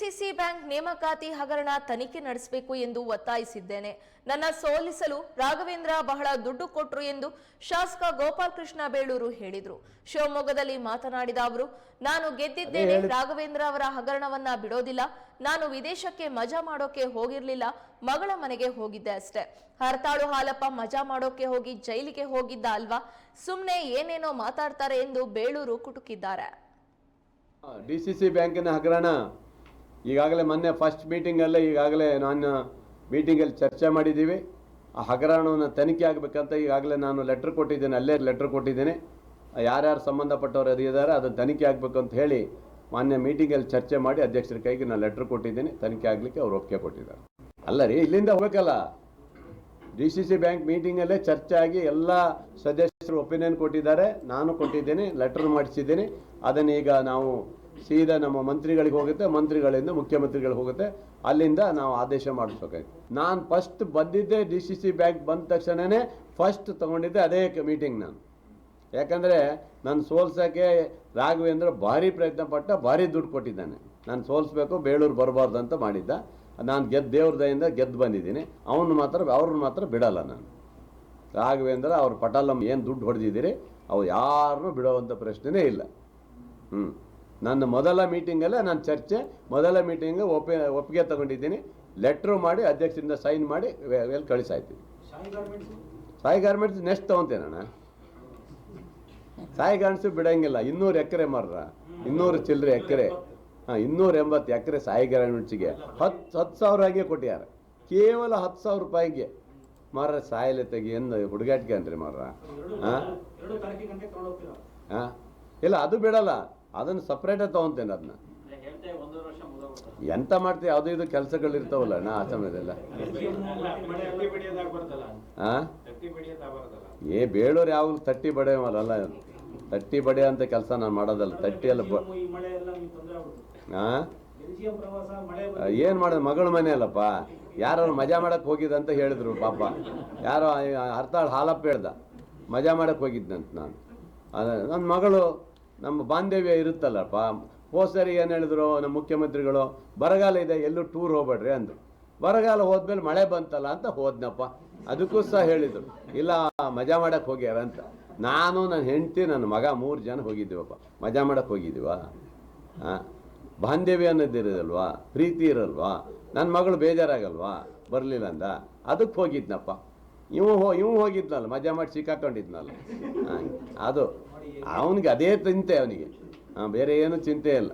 CC bank ನೇಮಕಾತಿ ಹಗರಣ ತನಿಖೆ ನಡೆಸಬೇಕು ಎಂದು ಒತ್ತಾಯಿಸಿದ್ದೇನೆ. ನನ್ನ ಸೋಲಿಸಲು ರಾಘವೇಂದ್ರ ಬಹಳ ದುಡ್ಡು ಕೊಟ್ರು ಎಂದು ಶಾಸಕ ಗೋಪಾಲ್ ಕೃಷ್ಣ ಬೇಳೂರು ಹೇಳಿದ್ರು. ಶಿವಮೊಗ್ಗದಲ್ಲಿ ಮಾತನಾಡಿದ ಅವರು ನಾನು ಗೆದ್ದಿದ್ದೇನೆ. ರಾಘವೇಂದ್ರ ಅವರ ಹಗರಣವನ್ನ ಬಿಡೋದಿಲ್ಲ. ನಾನು ವಿದೇಶಕ್ಕೆ ಮಜಾ ಮಾಡೋಕೆ ಹೋಗಿರ್ಲಿಲ್ಲ. ಮಗಳ ಮನೆಗೆ ಹೋಗಿದ್ದೆ ಅಷ್ಟೇ. ಹರತಾಳು ಹಾಲಪ್ಪ ಮಜಾ ಮಾಡೋಕೆ ಹೋಗಿ ಜೈಲಿಗೆ ಹೋಗಿದ್ದ ಅಲ್ವಾ? ಸುಮ್ನೆ ಏನೇನೋ ಮಾತಾಡ್ತಾರೆ ಎಂದು ಬೇಳೂರು ಕುಟುಕಿದ್ದಾರೆ. ಡಿ ಸಿ ಸಿ ಬ್ಯಾಂಕಿನ ಹಗರಣ ಈಗಾಗಲೇ ಮೊನ್ನೆ ಫಸ್ಟ್ ಮೀಟಿಂಗಲ್ಲೇ ಈಗಾಗಲೇ ನಾನು ಮೀಟಿಂಗಲ್ಲಿ ಚರ್ಚೆ ಮಾಡಿದ್ದೀವಿ. ಆ ಹಗರಣವನ್ನು ತನಿಖೆ ಆಗಬೇಕಂತ ಈಗಾಗಲೇ ನಾನು ಲೆಟ್ರ್ ಕೊಟ್ಟಿದ್ದೇನೆ, ಅಲ್ಲೇ ಲೆಟ್ರ್ ಕೊಟ್ಟಿದ್ದೇನೆ. ಯಾರ್ಯಾರು ಸಂಬಂಧಪಟ್ಟವರು ಇದ್ದಾರೆ ಅದು ತನಿಖೆ ಆಗಬೇಕು ಅಂತ ಹೇಳಿ ಮಾನ್ಯ ಮೀಟಿಂಗಲ್ಲಿ ಚರ್ಚೆ ಮಾಡಿ ಅಧ್ಯಕ್ಷರ ಕೈಗೆ ನಾನು ಲೆಟ್ರ್ ಕೊಟ್ಟಿದ್ದೀನಿ. ತನಿಖೆ ಆಗಲಿಕ್ಕೆ ಅವ್ರು ಒಪ್ಪಿಗೆ ಕೊಟ್ಟಿದ್ದಾರೆ. ಅಲ್ಲ ರೀ, ಇಲ್ಲಿಂದ ಹೋಗಬೇಕಲ್ಲ. ಡಿ ಸಿ ಸಿ ಬ್ಯಾಂಕ್ ಮೀಟಿಂಗಲ್ಲೇ ಚರ್ಚೆ ಆಗಿ ಎಲ್ಲ ಸದಸ್ಯರು ಒಪಿನಿಯನ್ ಕೊಟ್ಟಿದ್ದಾರೆ. ನಾನು ಕೊಟ್ಟಿದ್ದೇನೆ ಲೆಟ್ರ್ ಮಾಡಿಸಿದ್ದೀನಿ. ಅದನ್ನು ಈಗ ನಾವು ಸೀದಾ ನಮ್ಮ ಮಂತ್ರಿಗಳಿಗೆ ಹೋಗುತ್ತೆ, ಮಂತ್ರಿಗಳಿಂದ ಮುಖ್ಯಮಂತ್ರಿಗಳಿಗೆ ಹೋಗುತ್ತೆ. ಅಲ್ಲಿಂದ ನಾವು ಆದೇಶ ಮಾಡಿಸ್ಬೇಕಾಯ್ತು. ನಾನು ಫಸ್ಟ್ ಬಂದಿದ್ದೆ ಡಿ ಸಿ ಸಿ ಬ್ಯಾಂಕ್ ಬಂದ ತಕ್ಷಣನೇ ಫಸ್ಟ್ ತೊಗೊಂಡಿದ್ದೆ ಅದೇ ಮೀಟಿಂಗ್ ನಾನು. ಯಾಕಂದರೆ ನಾನು ಸೋಲ್ಸೋಕ್ಕೆ ರಾಘವೇಂದ್ರ ಭಾರಿ ಪ್ರಯತ್ನ ಪಟ್ಟ, ಭಾರಿ ದುಡ್ಡು ಕೊಟ್ಟಿದ್ದಾನೆ. ನಾನು ಸೋಲಿಸ್ಬೇಕು, ಬೇಳೂರು ಬರಬಾರ್ದು ಅಂತ ಮಾಡಿದ್ದ. ನಾನು ಗೆದ್ದು ದೇವ್ರ ದಯಿಂದ ಗೆದ್ದು ಬಂದಿದ್ದೀನಿ. ಅವನು ಮಾತ್ರ, ಅವ್ರನ್ನ ಮಾತ್ರ ಬಿಡಲ್ಲ ನಾನು. ರಾಘವೇಂದ್ರ, ಅವ್ರ ಪಟಾಲಮ್ಮ ಏನು ದುಡ್ಡು ಹೊಡೆದಿದ್ದೀರಿ ಅವು ಯಾರನ್ನೂ ಬಿಡೋವಂಥ ಪ್ರಶ್ನೆನೇ ಇಲ್ಲ. ಹ್ಞೂ ನನ್ನ ಮೊದಲ ಮೀಟಿಂಗಲ್ಲೇ ನಾನು ಚರ್ಚೆ ಮೊದಲ ಮೀಟಿಂಗ್ ಒಪ್ಪಿ ಒಪ್ಪಿಗೆ ತಗೊಂಡಿದ್ದೀನಿ. ಲೆಟ್ರು ಮಾಡಿ ಅಧ್ಯಕ್ಷರಿಂದ ಸೈನ್ ಮಾಡಿ ಎಲ್ಲಿ ಕಳಿಸಾಯ್ತೀನಿ ಸಾಯಿ ಗಾರ್ಮೆಂಟ್ಸ್ ನೆಕ್ಸ್ಟ್ ತೊಗೊತೇನಣ್ಣ ಸಾಯಿ ಗಾರ್ಮೆಂಟ್ಸು ಬಿಡೋಂಗಿಲ್ಲ. ಇನ್ನೂರು ಎಕರೆ ಮಾರ್ರ. ಇನ್ನೂರು ಚಿಲ್ಲರೆ ಎಕರೆ. ಹಾಂ ಇನ್ನೂರ ಎಂಬತ್ತು ಎಕರೆ ಸಾಯಿ ಗಾರ್ಮೆಂಟ್ಸಿಗೆ ಹತ್ತು ಹತ್ತು ಸಾವಿರ ಹಾಗೆ ಕೊಟ್ಟಿದ್ದಾರೆ. ಕೇವಲ ಹತ್ತು ಸಾವಿರ ರೂಪಾಯಿಗೆ ಮಾರ್ರ ಸಾಯಲೆ ತೆಗಿ ಎಂದು ಹುಡುಗಾಟಿಕೆ ಅನ್ರಿ ಮಾರ್ರ. ಹಾಂ? ಹಾಂ? ಇಲ್ಲ ಅದು ಬಿಡಲ್ಲ. ಅದನ್ನು ಸಪ್ರೇಟಾಗಿ ತೊಗೊತೇನೆ ಅದನ್ನ. ಎಂತ ಮಾಡ್ತೀವಿ ಯಾವುದೇ ಇದು ಕೆಲಸಗಳು ಇರ್ತಾವಲ್ಲ ನಾ ಆ? ಸಮಯದಲ್ಲ ಏ ಬೇಳೋರು ಯಾವಾಗಲೂ ತಟ್ಟಿ ಬಡಿಯವಲ್ಲ ತಟ್ಟಿ ಬಡಿಯೋ ಅಂತ ಕೆಲಸ ನಾನು ಮಾಡೋದಲ್ಲ. ತಟ್ಟಿ ಎಲ್ಲ ಹಾಂ ಏನು ಮಾಡೋದು? ಮಗಳ ಮನೆ ಅಲ್ಲಪ್ಪ. ಯಾರು ಮಜಾ ಮಾಡಕ್ಕೆ ಹೋಗಿದ್ದ ಅಂತ ಹೇಳಿದ್ರು ಪಾಪ. ಯಾರೋ ಅರ್ಥ ಹಾಲಪ್ಪ ಹೇಳ್ದ. ಮಜಾ ಮಾಡಕ್ಕೆ ಹೋಗಿದ್ದಂತ ನಾನು. ಅದ ನನ್ನ ಮಗಳು ನಮ್ಮ ಬಾಂಧವ್ಯ ಇರುತ್ತಲ್ಲಪ್ಪ? ಹೋದ ಸರಿ ಏನು ಹೇಳಿದ್ರು ನಮ್ಮ ಮುಖ್ಯಮಂತ್ರಿಗಳು, ಬರಗಾಲ ಇದೆ, ಎಲ್ಲೂ ಟೂರ್ ಹೋಗ್ಬೇಡ್ರಿ ಅಂದರು. ಬರಗಾಲ ಹೋದ್ಮೇಲೆ ಮಳೆ ಬಂತಲ್ಲ ಅಂತ ಹೋದ್ನಪ್ಪ. ಅದಕ್ಕೂ ಸಹ ಹೇಳಿದರು. ಇಲ್ಲ, ಮಜಾ ಮಾಡಕ್ಕೆ ಹೋಗ್ಯಾರ ಅಂತ. ನಾನು, ನನ್ನ ಹೆಂಡತಿ, ನನ್ನ ಮಗ ಮೂರು ಜನ ಹೋಗಿದ್ದೀವಪ್ಪ. ಮಜಾ ಮಾಡಕ್ಕೆ ಹೋಗಿದ್ದೀವ? ಹಾಂ ಬಾಂಧವ್ಯ ಅನ್ನೋದು ಇರೋದಲ್ವಾ? ಪ್ರೀತಿ ಇರಲ್ವಾ? ನನ್ನ ಮಗಳು ಬೇಜಾರಾಗಲ್ವಾ? ಬರಲಿಲ್ಲ ಅಂದ. ಅದಕ್ಕೆ ಹೋಗಿದ್ನಪ್ಪ. ಇವು ಹೋ, ಇವು ಹೋಗಿದ್ನಲ್ಲ, ಮಜಾ ಮಾಡಿ ಸಿಕ್ಕಾಕೊಂಡಿದ್ನಲ್ಲ. ಅದು, ಅವನಿಗೆ ಅದೇ ಚಿಂತೆ ಅವನಿಗೆ. ಬೇರೆ ಏನು ಚಿಂತೆ ಇಲ್ಲ